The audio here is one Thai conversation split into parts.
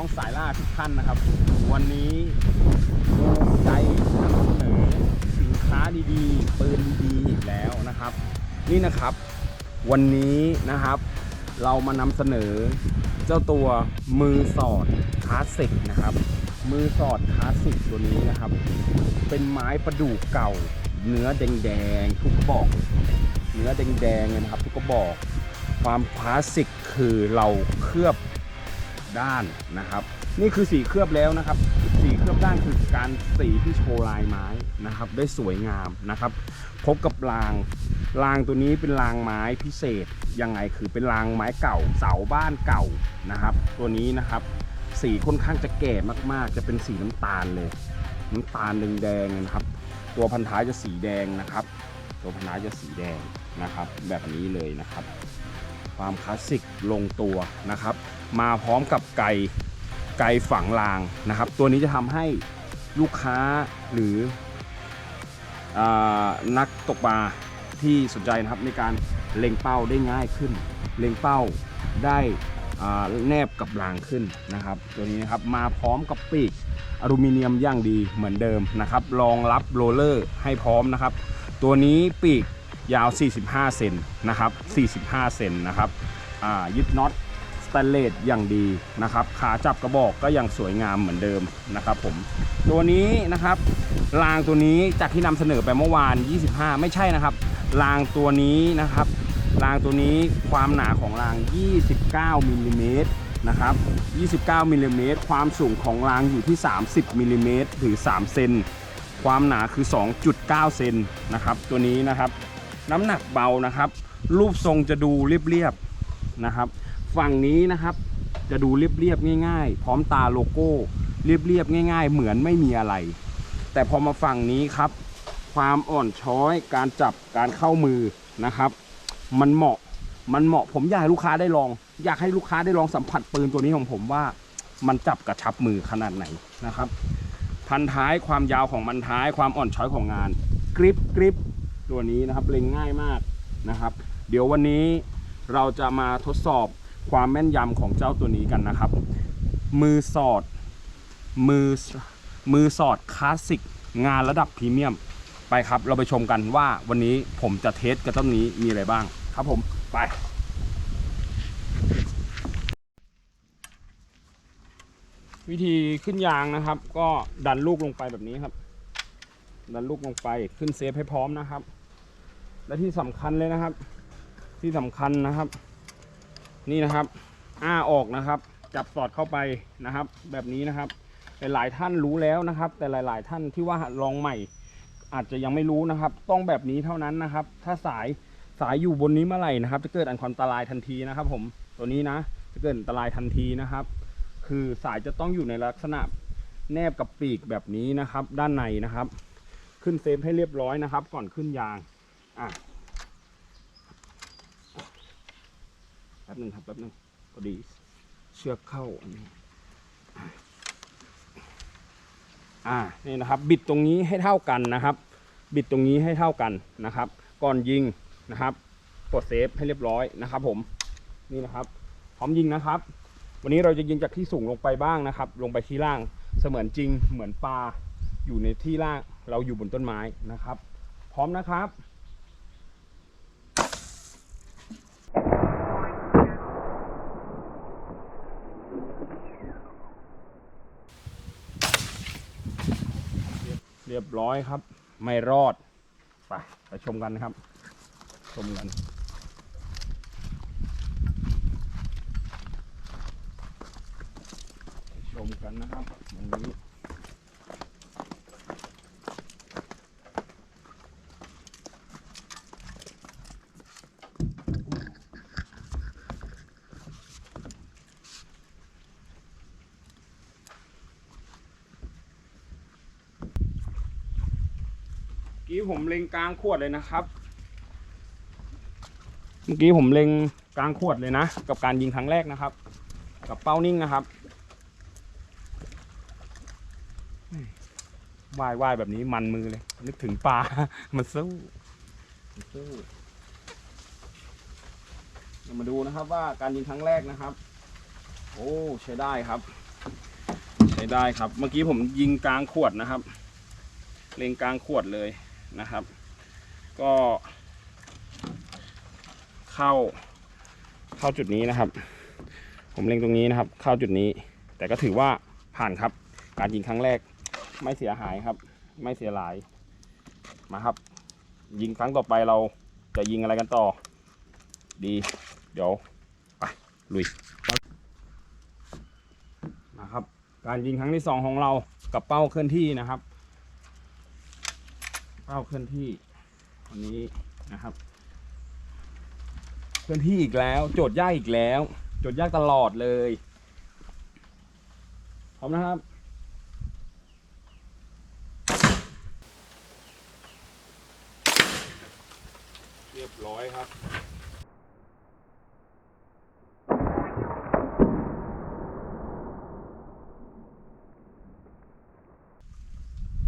น้องสายล่าทุกท่านนะครับ วันนี้ภูมิใจนำเสนอสินค้าดีๆ ปืนดีๆอีกแล้วนะครับ นี่นะครับ วันนี้นะครับเรามานำเสนอเจ้าตัวมือสอดคลาสสิกนะครับ มือสอดคลาสสิกตัวนี้นะครับ เป็นไม้ประดู่เก่า เนื้อแดงๆทุกบอก เนื้อแดงๆนะครับ ทุกกระบอก ความคลาสสิกคือเราเคลือบ ด้านนะครับ นี่คือสีเคลือบแล้วนะครับ สีเคลือบด้านคือการสีที่โชว์ลายไม้นะครับ ได้สวยงามนะครับ พบกับรางรางตัวนี้เป็นรางไม้พิเศษยังไงคือเป็นรางไม้เก่าเสาบ้านเก่านะครับ ตัวนี้นะครับ สีค่อนข้างจะแก่มากๆ จะเป็นสีน้ำตาลเลย น้ำตาลแดงๆนะครับ ตัวพันท้ายจะสีแดงนะครับ ตัวพันท้ายจะสีแดงนะครับ แบบนี้เลยนะครับ ความคลาสสิกลงตัวนะครับ มาพร้อมกับไก่ไก่ฝังรางนะครับ ตัวนี้จะทำให้ลูกค้าหรืออนักตกปลาที่สนใจนะครับในการเล็งเป้าได้ง่ายขึ้น เล็งเป้าได้แนบกับรางขึ้นนะครับ ตัวนี้นะครับมาพร้อมกับปีกอลูมิเนียมย่างดีเหมือนเดิมนะครับรองรับโรลเลอร์ให้พร้อมนะครับ ตัวนี้ปีกยาว 45 เซนนะครับ 45 เซนนะครับยึดน็อต สแตนเลสอย่างดีนะครับ ขาจับกระบอกก็ยังสวยงามเหมือนเดิมนะครับผม ตัวนี้นะครับรางตัวนี้จากที่นำเสนอไปเมื่อวาน 25 ไม่ใช่นะครับรางตัวนี้นะครับรางตัวนี้ความหนาของราง 29มิลลิเมตรนะครับ 29มิลลิเมตรความสูงของรางอยู่ที่ 30มิลลิเมตรหรือ 3 เซน ความหนาคือ 2.9 เซนนะครับ ตัวนี้นะครับ น้ำหนักเบานะครับ รูปทรงจะดูเรียบๆนะครับ ฝั่งนี้นะครับ จะดูเรียบๆง่าย ๆ พร้อมตาโลโก้ เรียบๆง่าย ๆ เหมือนไม่มีอะไร แต่พอมาฝั่งนี้ครับ ความอ่อนช้อย การจับการเข้ามือนะครับ มันเหมาะมันเหมาะผมอยากให้ลูกค้าได้ลอง อยากให้ลูกค้าได้ลองสัมผัสปืนตัวนี้ของผมว่า มันจับกระชับมือขนาดไหนนะครับ พันท้ายความยาวของมันท้ายความอ่อนช้อยของงานกริปกริปตัวนี้นะครับเล็งง่ายมากนะครับ เดี๋ยววันนี้เราจะมาทดสอบ ความแม่นยำของเจ้าตัวนี้กันนะครับ มือสอดมือมือสอดคลาสสิกงานระดับพรีเมียมไปครับ เราไปชมกันว่าวันนี้ผมจะเทสกับต้นนี้มีอะไรบ้างครับผมไปวิธีขึ้นยางนะครับ ก็ดันลูกลงไปแบบนี้ครับ ดันลูกลงไปขึ้นเซฟให้พร้อมนะครับ และที่สำคัญเลยนะครับ ที่สำคัญนะครับ นี่นะครับ อ้าออกนะครับ จับสอดเข้าไปนะครับ แบบนี้นะครับหลายท่านรู้แล้วนะครับ แต่หลาย ๆ ท่านที่ว่าลองใหม่ อาจจะยังไม่รู้นะครับ ต้องแบบนี้เท่านั้นนะครับ ถ้าสายสายอยู่บนนี้เมื่อไหร่นะครับ จะเกิดอันความอันตรายทันทีนะครับ ผมตัวนี้นะ จะเกิดอันตรายทันทีนะครับ คือสายจะต้องอยู่ในลักษณะแนบกับปีกแบบนี้นะครับ ด้านในนะครับ ขึ้นเซฟให้เรียบร้อยนะครับ ก่อนขึ้นยางอะแป๊บ หนึ่งครับแป๊บหนึ่งพอดีเชือกเข้าอันนี้อ่านี่นะครับบิดตรงนี้ให้เท่ากันนะครับ บิดตรงนี้ให้เท่ากันนะครับ ก่อนยิงนะครับกดเซฟให้เรียบร้อยนะครับ ผมนี่นะครับ พร้อมยิงนะครับ วันนี้เราจะยิงจากที่สูงลงไปบ้างนะครับ ลงไปที่ล่างเสมือนจริงเหมือนปลาอยู่ในที่ล่างเราอยู่บนต้นไม้นะครับ พร้อมนะครับ เรียบร้อยครับ ไม่รอด ไปไปชมกันนะครับ ชมกันชมกันนะครับวันนี้ กี้ผมเล็งกลางขวดเลยนะครับ เมื่อกี้ผมเล็งกลางขวดเลยนะ กับการยิงครั้งแรกนะครับ กับเป้านิ่งนะครับว่ายว่ายแบบนี้มันมือเลย นึกถึงปลา มันสู้มันสู้เรามาดูนะครับว่าการยิงครั้งแรกนะครับ โอ้ใช้ได้ครับ ใช้ได้ครับ เมื่อกี้ผมยิงกลางขวดนะครับ เล็งกลางขวดเลย นะครับ ก็เข้าเข้าจุดนี้นะครับ ผมเล็งตรงนี้นะครับ เข้าจุดนี้ แต่ก็ถือว่าผ่านครับ การยิงครั้งแรกไม่เสียหายครับ ไม่เสียหลายมาครับ ยิงครั้งต่อไปเราจะยิงอะไรกันต่อ ดีเดี๋ยวไปลุยนะครับ การยิงครั้งที่สองของเรากับเป้าเคลื่อนที่นะครับ เป้าเคลื่อนที่อันนี้นะครับ เคลื่อนที่อีกแล้ว โจทย์ยากอีกแล้ว โจทย์ยากตลอดเลยพร้อมนะครับเรียบร้อยครับ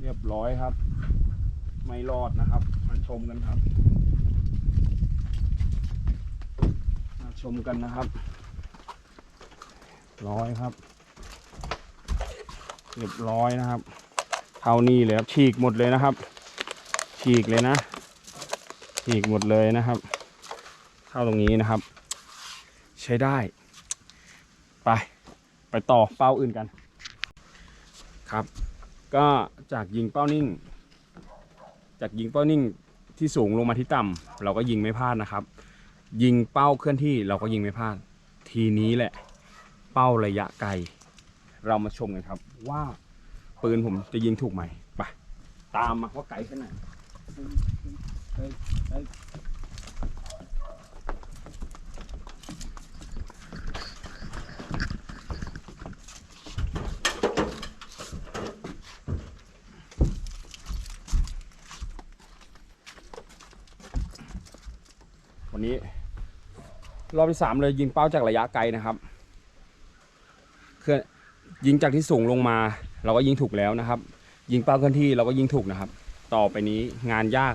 เรียบร้อยครับ ไม่รอดนะครับ มาชมกันครับ มาชมกันนะครับ ร้อยครับ เรียบร้อยนะครับ เท่านี้เลยครับ ฉีกหมดเลยนะครับ ฉีกเลยนะ ฉีกหมดเลยนะครับ เข้าตรงนี้นะครับ ใช้ได้ ไป ไปต่อเป้าอื่นกัน ครับ ก็จากยิงเป้านิ่ง จากยิงเป้านิ่งที่สูงลงมาที่ต่ำเราก็ยิงไม่พลาดนะครับ ยิงเป้าเคลื่อนที่เราก็ยิงไม่พลาด ทีนี้แหละ เป้าระยะไกล เรามาชมกันครับ ว่าปืนผมจะยิงถูกไหมไปตามมาว่าไกลแค่ไหนเฮ้ยเฮ้ยวันนี้ รอบที่สามเลยยิงเป้าจากระยะไกลนะครับเคลื่อนยิงจากที่สูงลงมา เราก็ยิงถูกแล้วนะครับ ยิงเป้าเคลื่อนที่เราก็ยิงถูกนะครับ ต่อไปนี้งานยาก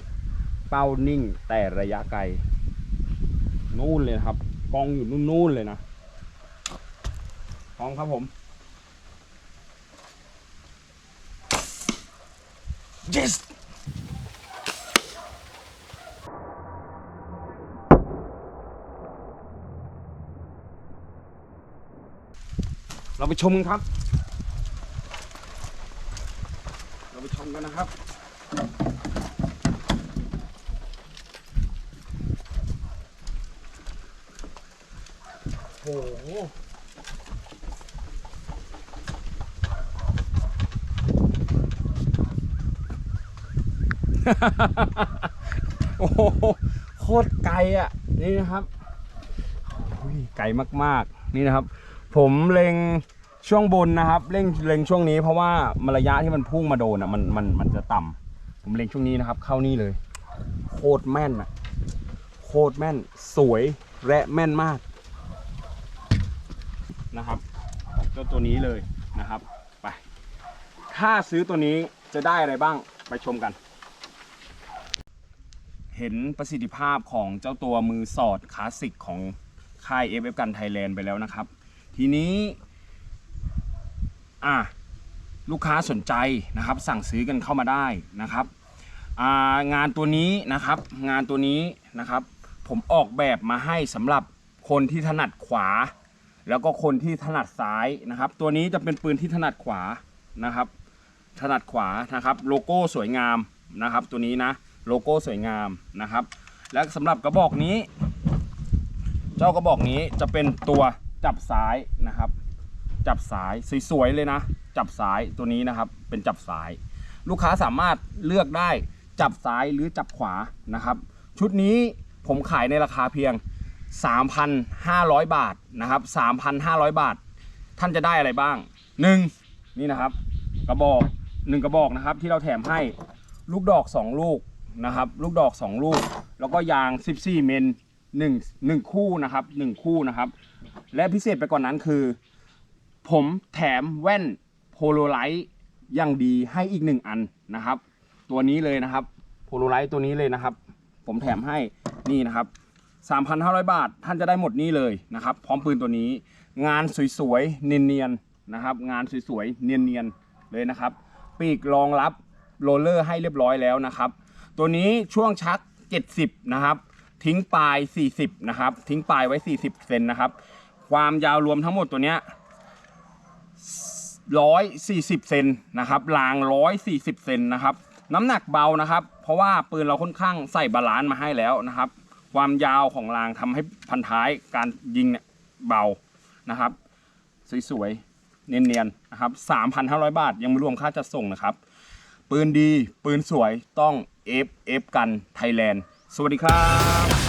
เป้านิ่งแต่ระยะไกล นู่นเลยครับกองอยู่นู่นๆเลยนะพร้อมครับผม yes เรา ไปชมกันครับ เราไปชมกันนะครับโอ้โหโอ้โหโคตรไกลอะ นี่นะครับไกลมากๆ นี่นะครับ ผมเล็ง ช่วงบนนะครับเล็งเล็งช่วงนี้เพราะว่ามระยะที่มันพุ่งมาโดนอะมันมันมันจะต่ำผมเล็งช่วงนี้นะครับ เข้านี่เลย โคตรแม่นอะ โคตรแม่นสวยและแม่นมากนะครับเจ้าตัวนี้เลยนะครับไปถ้าซื้อตัวนี้จะได้อะไรบ้างไปชมกัน เห็นประสิทธิภาพของเจ้าตัวมือสอดคลาสสิกของค่าย FF กันไทยแลนด์ไปแล้วนะครับ ทีนี้ อะลูกค้าสนใจนะครับ สั่งซื้อกันเข้ามาได้นะครับงานตัวนี้นะครับ งานตัวนี้นะครับ ผมออกแบบมาให้สำหรับคนที่ถนัดขวา แล้วก็คนที่ถนัดซ้ายนะครับ ตัวนี้จะเป็นปืนที่ถนัดขวานะครับ ถนัดขวานะครับ โลโก้สวยงามนะครับ ตัวนี้นะโลโก้สวยงามนะครับ และสำหรับกระบอกนี้ เจ้ากระบอกนี้จะเป็นตัวจับซ้ายนะครับ จับซ้ายสวยๆเลยนะ จับซ้ายตัวนี้นะครับ เป็นจับซ้าย ลูกค้าสามารถเลือกได้จับซ้ายหรือจับขวานะครับ ชุดนี้ผมขายในราคาเพียง 3,500 บาทนะครับ 3,500 บาท ท่านจะได้อะไรบ้าง 1. นี่นะครับ กระบอก1กระบอกนะครับ ที่เราแถมให้ลูกดอก 2 ลูกนะครับ ลูกดอก 2 ลูก แล้วก็ยาง 14 เมน1 1คู่นะครับ1คู่นะครับ และพิเศษไปกว่านนั้นคือ ผมแถมแว่นโพโลไลท์ย่างดีให้อีกหนึ่งอันนะครับ ตัวนี้เลยนะครับโพโลไลท์ตัวนี้เลยนะครับ ผมแถมให้นี่นะครับ 3,500 บาทท่านจะได้หมดนี่เลยนะครับ พร้อมปืนตัวนี้ งานสวยๆเนียนๆนะครับ งานสวยๆเนียนๆเลยนะครับ ปีกรองรับโรลเลอร์ให้เรียบร้อยแล้วนะครับ ตัวนี้ช่วงชัก 70 นะครับ ทิ้งปลาย 40 นะครับ ทิ้งปลายไว้ 40 เซนนะครับ ความยาวรวมทั้งหมดตัวเนี้ย 140 เซนนะครับราง 140 เซนนะครับ น้ำหนักเบานะครับ เพราะว่าปืนเราค่อนข้างใส่บาลานซ์มาให้แล้วนะครับ ความยาวของรางทำให้พันท้ายการยิงเนี่ยเบานะครับสวยๆเนียนๆนะครับ 3,500 บาท ยังไม่รวมค่าจัดส่งนะครับ ปืนดีปืนสวยต้อง F F กันไทยแลนด์ สวัสดีครับ